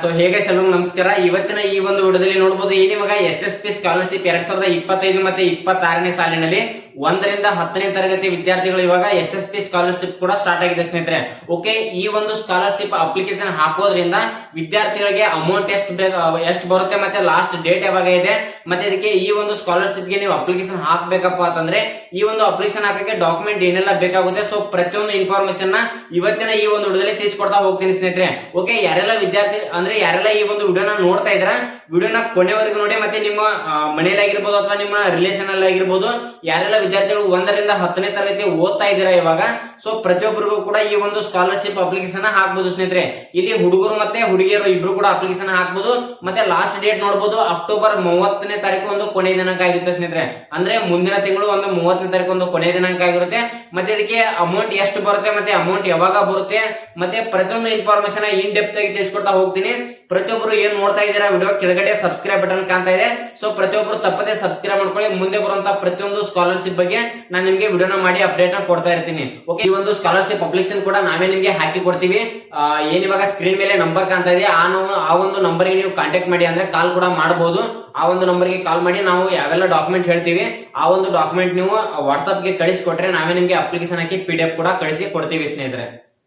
So ಹೇಗೆ ಸಲುಮ್ ನಮಸ್ಕಾರ. ಇವತ್ತಿನ ಈ ಒಂದು ವಿಡಿಯೋದಲ್ಲಿ ನೋಡಬಹುದು ಈ ನಿಮಗ ಎಸ್ ಎಸ್ ಪಿ ಸ್ಕಾಲರ್ಶಿಪ್ ಎರಡ್ ಸಾವಿರದ ಇಪ್ಪತ್ತೈದು ಮತ್ತೆ ಇಪ್ಪತ್ತಾರನೇ ಸಾಲಿನಲ್ಲಿ ಒಂದರಿಂದ ಹತ್ತನೇ ತರಗತಿ ವಿದ್ಯಾರ್ಥಿಗಳು ಇವಾಗ ಎಸ್ ಎಸ್ ಪಿ ಸ್ಕಾಲರ್ಶಿಪ್ ಕೂಡ ಸ್ಟಾರ್ಟ್ ಆಗಿದೆ ಸ್ನೇಹಿತರೆ. ಓಕೆ ಈ ಒಂದು ಸ್ಕಾಲರ್ಶಿಪ್ ಅಪ್ಲಿಕೇಶನ್ ಹಾಕೋದ್ರಿಂದ ವಿದ್ಯಾರ್ಥಿಗಳಿಗೆ ಅಮೌಂಟ್ ಎಷ್ಟು ಎಷ್ಟು ಬರುತ್ತೆ ಮತ್ತೆ ಲಾಸ್ಟ್ ಡೇಟ್ ಯಾವಾಗ ಇದೆ? ಮತ್ತೆ ಇದಕ್ಕೆ ಈ ಒಂದು ಸ್ಕಾಲರ್ಶಿಪ್ಗೆ ನೀವು ಅಪ್ಲಿಕೇಶನ್ ಹಾಕ್ಬೇಕಪ್ಪ ಅಂತಂದ್ರೆ ಈ ಒಂದು ಅಪ್ಲಿಕೇಶನ್ ಹಾಕಕ್ಕೆ ಡಾಕ್ಯುಮೆಂಟ್ ಏನೆಲ್ಲ ಬೇಕಾಗುತ್ತೆ? ಸೊ ಪ್ರತಿಯೊಂದು ಇನ್ಫಾರ್ಮೇಶನ್ನ ಇವತ್ತಿನ ಈ ಒಂದು ವಿಡಿಯೋದಲ್ಲಿ ತಿಳಿಸ್ಕೊಡ್ತಾ ಹೋಗ್ತೀನಿ ಸ್ನೇಹಿತರೆ. ಓಕೆ ಯಾರೆಲ್ಲ ವಿದ್ಯಾರ್ಥಿ, ಅಂದ್ರೆ ಯಾರೆಲ್ಲ ಈ ಒಂದು ವಿಡಿಯೋನ ನೋಡ್ತಾ ಇದ್ರ, ವಿಡಿಯೋನ ಕೊನೆವರೆಗೂ ನೋಡಿ ಮತ್ತೆ ನಿಮ್ಮ ಮನೆಯಲ್ಲಿ ಮನೆಯಲ್ಲಾಗಿರ್ಬೋದು ಅಥವಾ ನಿಮ್ಮ ರಿಲೇಷನ್ ಅಲ್ಲಿ ಆಗಿರ್ಬೋದು ಯಾರೆಲ್ಲ ವಿದ್ಯಾರ್ಥಿಗಳು ಒಂದರಿಂದ ಹತ್ತನೇ ತರಗತಿ ಓದ್ತಾ ಇದ್ದೀರಾ ಇವಾಗ? ಸೊ ಪ್ರತಿಯೊಬ್ಬರಿಗೂ ಕೂಡ ಈ ಒಂದು ಸ್ಕಾಲರ್ಶಿಪ್ ಅಪ್ಲಿಕೇಶನ್ ಹಾಕ್ಬೋದು ಸ್ನೇಹಿತರೆ. ಇಲ್ಲಿ ಹುಡುಗರು ಮತ್ತೆ ಹುಡುಗಿಯರು ಇಬ್ರು ಕೂಡ ಅಪ್ಲಿಕೇಶನ್ ಹಾಕ್ಬೋದು. ಮತ್ತೆ ಲಾಸ್ಟ್ ಡೇಟ್ ನೋಡಬಹುದು ಅಕ್ಟೋಬರ್ ಮೂವತ್ತನೇ ತಾರೀಕು ಒಂದು ಕೊನೆ ದಿನಾಂಕ ಆಗಿರುತ್ತೆ ಸ್ನೇಹಿತರೆ. ಅಂದ್ರೆ ಮುಂದಿನ ತಿಂಗಳು ಒಂದು ಮೂವತ್ತನೇ ತಾರೀಕು ಒಂದು ಕೊನೆ ದಿನಾಂಕ ಆಗಿರುತ್ತೆ. ಮತ್ತೆ ಇದಕ್ಕೆ ಅಮೌಂಟ್ ಎಷ್ಟು ಬರುತ್ತೆ, ಮತ್ತೆ ಅಮೌಂಟ್ ಯಾವಾಗ ಬರುತ್ತೆ, ಮತ್ತೆ ಪ್ರತಿಯೊಂದು ಇನ್ಫಾರ್ಮೇಶನ್ ಇನ್ ಡೆಪ್ತ್ ಆಗಿ ತಿಳಿಸ್ಕೊಡ್ತಾ ಹೋಗ್ತೀನಿ. ಪ್ರತಿಯೊಬ್ಬರು ಏನ್ ನೋಡ್ತಾ ಇದ್ದೀರಾ ವಿಡಿಯೋ ಕೆಳಗಡೆ ಸಬ್ಸ್ಕ್ರೈಬ್ ಬಟನ್ ಕಾಣ್ತಾ ಇದೆ. ಸೊ ಪ್ರತಿಯೊಬ್ಬರು ತಪ್ಪದೆ ಸಬ್ಸ್ಕ್ರೈಬ್ ಮಾಡ್ಕೊಳ್ಳಿ. ಮುಂದೆ ಬರುವಂತ ಪ್ರತಿಯೊಂದು ಸ್ಕಾಲರ್ಶಿಪ್ ಬಗ್ಗೆ ನಾನು ನಿಮ್ಗೆ ವಿಡಿಯೋನ ಮಾಡಿ ಅಪ್ಡೇಟ್ನ ಕೊಡ್ತಾ ಇರ್ತೀನಿ. ಓಕೆ ಈ ಒಂದು ಸ್ಕಾಲರ್ಶಿಪ್ ಅಪ್ಲಿಕೇಶನ್ ಕೂಡ ನಾವೇ ನಿಮ್ಗೆ ಹಾಕಿ ಕೊಡ್ತೀವಿ. ಏನ್ ಇವಾಗ ಸ್ಕ್ರೀನ್ ಮೇಲೆ ನಂಬರ್ ಕಾಣ್ತಾ ಇದೆ, ಆ ಆ ಒಂದು ನಂಬರ್ಗೆ ನೀವು ಕಾಂಟ್ಯಾಕ್ಟ್ ಮಾಡಿ ಅಂದ್ರೆ ಕಾಲ್ ಕೂಡ ಮಾಡಬಹುದು ಆ ಒಂದು ನಂಬರ್ಗೆ ಕಾಲ್ ಮಾಡಿ ನಾವು ಯಾವೆಲ್ಲ ಡಾಕ್ಯುಮೆಂಟ್ ಹೇಳ್ತೀವಿ, ಆ ಒಂದು ಡಾಕ್ಯುಮೆಂಟ್ ನೀವು ವಾಟ್ಸ್ಆಪ್ಗೆ ಕಳಿಸ್ಕೊಟ್ರೆ ನಾವೇ ನಿಮಗೆ ಅಪ್ಲಿಕೇಶನ್ ಹಾಕಿ ಪಿ ಕೂಡ ಕಳಿಸಿ ಕೊಡ್ತೀವಿ ಸ್ನೇಹಿತರೆ.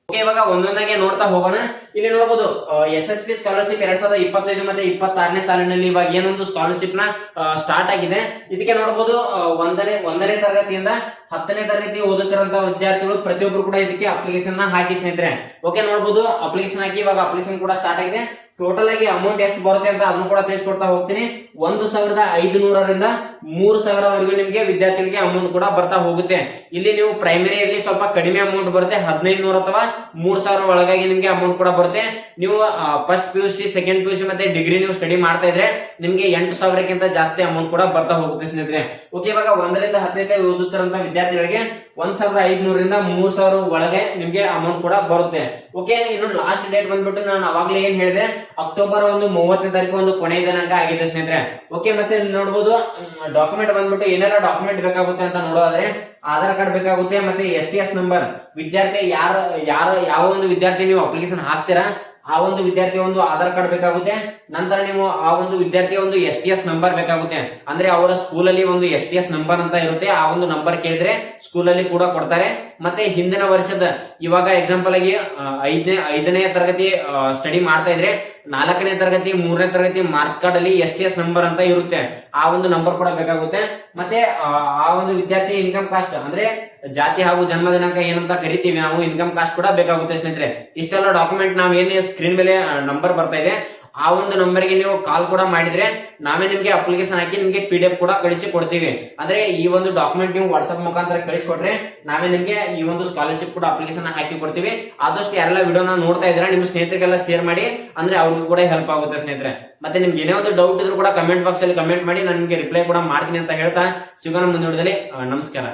ಓಕೆ ಇವಾಗ ಒಂದೊಂದಾಗೆ ನೋಡ್ತಾ ಹೋಗೋಣ. ಇಲ್ಲಿ ನೋಡಬಹುದು ಎಸ್ ಎಸ್ ಪಿ ಸ್ಕಾಲರ್ಶಿಪ್ ಎರಡ್ ಸಾವಿರದ ಇಪ್ಪತ್ತೈದು ಮತ್ತೆ ಇಪ್ಪತ್ತಾರನೇ ಸಾಲಿನಲ್ಲಿ ಇವಾಗ ಏನೊಂದು ಸ್ಕಾಲರ್ಶಿಪ್ನ ಸ್ಟಾರ್ಟ್ ಆಗಿದೆ. ಇದಕ್ಕೆ ನೋಡಬಹುದು ಒಂದನೇ ಒಂದನೇ ತರಗತಿಯಿಂದ ಹತ್ತನೇ ತರಗತಿ ಓದುತ್ತಿರುವಂತಹ ವಿದ್ಯಾರ್ಥಿಗಳು ಪ್ರತಿಯೊಬ್ಬರು ಕೂಡ ಇದಕ್ಕೆ ಅಪ್ಲಿಕೇಶನ್ನ ಹಾಕಿ ಸ್ನೇಹಿತರೆ. ಓಕೆ ನೋಡಬಹುದು ಅಪ್ಲಿಕೇಶನ್ ಹಾಕಿ ಇವಾಗ ಅಪ್ಲಿಕೇಶನ್ ಕೂಡ ಸ್ಟಾರ್ಟ್ ಆಗಿದೆ. ಟೋಟಲ್ ಆಗಿ ಅಮೌಂಟ್ ಎಷ್ಟು ಬರುತ್ತೆ ಅಂತ ಅದನ್ನು ಕೂಡ ತಿಳಿಸ್ಕೊಡ್ತಾ ಹೋಗ್ತೀನಿ. ಒಂದು ಸಾವಿರದ ಐದು ನೂರರಿಂದ ಮೂರು ಸಾವಿರವರೆಗೂ ನಿಮಗೆ ವಿದ್ಯಾರ್ಥಿಗಳಿಗೆ ಅಮೌಂಟ್ ಕೂಡ ಬರ್ತಾ ಹೋಗುತ್ತೆ. ಇಲ್ಲಿ ನೀವು ಪ್ರೈಮರಿ ಇರಲಿ ಸ್ವಲ್ಪ ಕಡಿಮೆ ಅಮೌಂಟ್ ಬರುತ್ತೆ ಹದಿನೈದು ನೂರ ಅಥವಾ ಮೂರ್ ಸಾವಿರ ಒಳಗಾಗಿ ನಿಮಗೆ ಅಮೌಂಟ್ ಕೂಡ ಬರುತ್ತೆ. ನೀವು first P U C second P U C ಮತ್ತೆ ಡಿಗ್ರಿ ನೀವು ಸ್ಟಡಿ ಮಾಡ್ತಾ ಇದ್ರೆ ನಿಮಗೆ ಎಂಟು ಸಾವಿರಕ್ಕಿಂತ ಜಾಸ್ತಿ ಅಮೌಂಟ್ ಕೂಡ ಬರ್ತಾ ಹೋಗುತ್ತೆ ಸ್ನೇಹಿತರೆ. ಓಕೆ, ಇವಾಗ ಒಂದರಿಂದ ಹತ್ತನೇ ಓದುತ್ತಿರುವಂತಹ ವಿದ್ಯಾರ್ಥಿಗಳಿಗೆ ಒಂದ್ ಸಾವಿರದ ಐದ್ನೂರಿಂದ ಮೂರ್ ಸಾವಿರ ಒಳಗೆ ನಿಮ್ಗೆ ಅಮೌಂಟ್ ಕೂಡ ಬರುತ್ತೆ. ಓಕೆ, ಇನ್ನು ಲಾಸ್ಟ್ ಡೇಟ್ ಬಂದ್ಬಿಟ್ಟು ನಾನು ಅವಾಗ್ಲೇ ಏನ್ ಹೇಳಿದೆ? ಅಕ್ಟೋಬರ್ ಒಂದು ಮೂವತ್ತನೇ ತಾರೀಕು ಒಂದು ಕೊನೆಯ ದಿನಾಂಕ ಆಗಿದೆ ಸ್ನೇಹಿತರೆ. ಓಕೆ, ಮತ್ತೆ ನೋಡ್ಬೋದು ಡಾಕ್ಯುಮೆಂಟ್ ಬಂದ್ಬಿಟ್ಟು ಏನೆಲ್ಲ ಡಾಕ್ಯುಮೆಂಟ್ ಬೇಕಾಗುತ್ತೆ ಅಂತ ನೋಡೋದಾದ್ರೆ ಆಧಾರ್ ಕಾರ್ಡ್ ಬೇಕಾಗುತ್ತೆ, ಮತ್ತೆ ಎಸ್ ಟಿ ಎಸ್ ನಂಬರ್ ವಿದ್ಯಾರ್ಥಿ ಯಾರು ಯಾರು, ಯಾವ ಒಂದು ವಿದ್ಯಾರ್ಥಿ ನೀವು ಅಪ್ಲಿಕೇಶನ್ ಹಾಕ್ತೀರಾ ಆ ಒಂದು ವಿದ್ಯಾರ್ಥಿ ಒಂದು ಆಧಾರ್ ಕಾರ್ಡ್ ಬೇಕಾಗುತ್ತೆ. ನಂತರ ನೀವು ಆ ಒಂದು ವಿದ್ಯಾರ್ಥಿಯ ಒಂದು ಎಸ್ ಟಿ ಎಸ್ ನಂಬರ್ ಬೇಕಾಗುತ್ತೆ. ಅಂದ್ರೆ ಅವರ ಸ್ಕೂಲಲ್ಲಿ ಒಂದು ಎಸ್ ಟಿ ಎಸ್ ನಂಬರ್ ಅಂತ ಇರುತ್ತೆ. ಆ ಒಂದು ನಂಬರ್ ಕೇಳಿದ್ರೆ ಸ್ಕೂಲಲ್ಲಿ ಕೂಡ ಕೊಡ್ತಾರೆ. ಮತ್ತೆ ಹಿಂದಿನ ವರ್ಷದ ಇವಾಗ ಎಕ್ಸಾಂಪಲ್ ಆಗಿ ಐದನೇ ಐದನೇ ತರಗತಿ ಸ್ಟಡಿ ಮಾಡ್ತಾ ಇದ್ರೆ ನಾಲ್ಕನೇ ತರಗತಿ ಮೂರನೇ ತರಗತಿ ಮಾರ್ಕ್ಸ್ ಕಾರ್ಡ್ ಅಲ್ಲಿ ಎಸ್ ಟಿ ಎಸ್ ನಂಬರ್ ಅಂತ ಇರುತ್ತೆ. ಆ ಒಂದು ನಂಬರ್ ಕೂಡ ಬೇಕಾಗುತ್ತೆ. ಮತ್ತೆ ಆ, ಒಂದು ವಿದ್ಯಾರ್ಥಿ ಇನ್ಕಮ್ ಕಾಸ್ಟ್ ಅಂದ್ರೆ ಜಾತಿ ಹಾಗೂ ಜನ್ಮ ದಿನಾಂಕ ಏನಂತ ಕರಿತೀವಿ ನಾವು ಇನ್ಕಮ್ ಕಾಸ್ಟ್ ಕೂಡ ಬೇಕಾಗುತ್ತೆ ಸ್ನೇಹಿತರೆ. ಇಷ್ಟೆಲ್ಲ ಡಾಕ್ಯುಮೆಂಟ್ ನಾವು ಏನೇ ಸ್ಕ್ರೀನ್ ಮೇಲೆ ನಂಬರ್ ಬರ್ತಾ ಇದೆ ಆ ಒಂದು ನಂಬರ್ಗೆ ನೀವು ಕಾಲ್ ಕೂಡ ಮಾಡಿದ್ರೆ ನಾವೇ ನಿಮಗೆ ಅಪ್ಲಿಕೇಶನ್ ಹಾಕಿ ನಿಮಗೆ ಪಿ ಡಿ ಎಫ್ ಕೂಡ ಕಳಿಸಿ ಕೊಡ್ತೀವಿ. ಅಂದ್ರೆ ಈ ಒಂದು ಡಾಕ್ಯುಮೆಂಟ್ ನೀವು ವಾಟ್ಸ್ಆಪ್ ಮುಖಾಂತರ ಕಳಿಸಿಕೊಟ್ರೆ ನಾವೇ ನಿಮಗೆ ಈ ಒಂದು ಸ್ಕಾಲರ್ಶಿಪ್ ಕೂಡ ಅಪ್ಲಿಕೇಶನ್ ಹಾಕಿ ಕೊಡ್ತೀವಿ. ಆದಷ್ಟು ಯಾರೆಲ್ಲ ವಿಡಿಯೋನ ನೋಡ್ತಾ ಇದ್ರೆ ನಿಮ್ಮ ಸ್ನೇಹಿತರಿಗೆಲ್ಲ ಶೇರ್ ಮಾಡಿ, ಅಂದ್ರೆ ಅವ್ರಿಗೂ ಕೂಡ ಹೆಲ್ಪ್ ಆಗುತ್ತೆ ಸ್ನೇಹಿತರೆ. ಮತ್ತೆ ನಿಮ್ಗೆ ಏನೇ ಒಂದು ಡೌಟ್ ಇದ್ರೂ ಕೂಡ ಕಮೆಂಟ್ ಬಾಕ್ಸ್ ಅಲ್ಲಿ ಕಮೆಂಟ್ ಮಾಡಿ ನಾನು ನಿಮಗೆ ರಿಪ್ಲೈ ಕೂಡ ಮಾಡ್ತೀನಿ ಅಂತ ಹೇಳ್ತಾ ಸಿಗೋಣ ಮುಂದೆ. ನಮಸ್ಕಾರ.